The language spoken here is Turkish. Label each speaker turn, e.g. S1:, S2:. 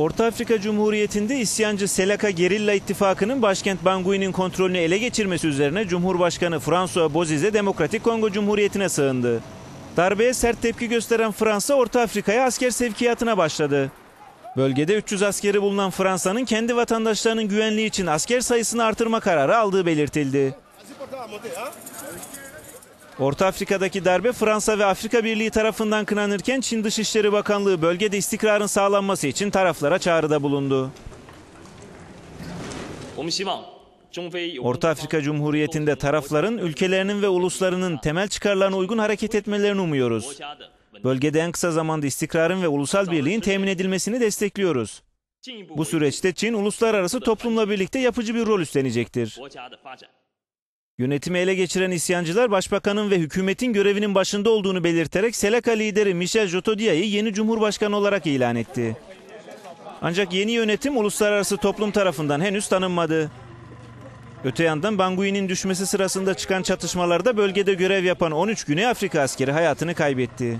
S1: Orta Afrika Cumhuriyeti'nde isyancı Selaka Gerilla İttifakı'nın başkent Bangui'nin kontrolünü ele geçirmesi üzerine Cumhurbaşkanı François Bozize Demokratik Kongo Cumhuriyeti'ne sığındı. Darbeye sert tepki gösteren Fransa Orta Afrika'ya asker sevkiyatına başladı. Bölgede 300 askeri bulunan Fransa'nın kendi vatandaşlarının güvenliği için asker sayısını artırma kararı aldığı belirtildi. Orta Afrika'daki darbe Fransa ve Afrika Birliği tarafından kınanırken Çin Dışişleri Bakanlığı bölgede istikrarın sağlanması için taraflara çağrıda bulundu. Orta Afrika Cumhuriyeti'nde tarafların ülkelerinin ve uluslarının temel çıkarlarına uygun hareket etmelerini umuyoruz. Bölgede en kısa zamanda istikrarın ve ulusal birliğin temin edilmesini destekliyoruz. Bu süreçte Çin uluslararası toplumla birlikte yapıcı bir rol üstlenecektir. Yönetimi ele geçiren isyancılar başbakanın ve hükümetin görevinin başında olduğunu belirterek Seleka lideri Michel Jotodia'yı yeni cumhurbaşkanı olarak ilan etti. Ancak yeni yönetim uluslararası toplum tarafından henüz tanınmadı. Öte yandan Bangui'nin düşmesi sırasında çıkan çatışmalarda bölgede görev yapan 13 Güney Afrika askeri hayatını kaybetti.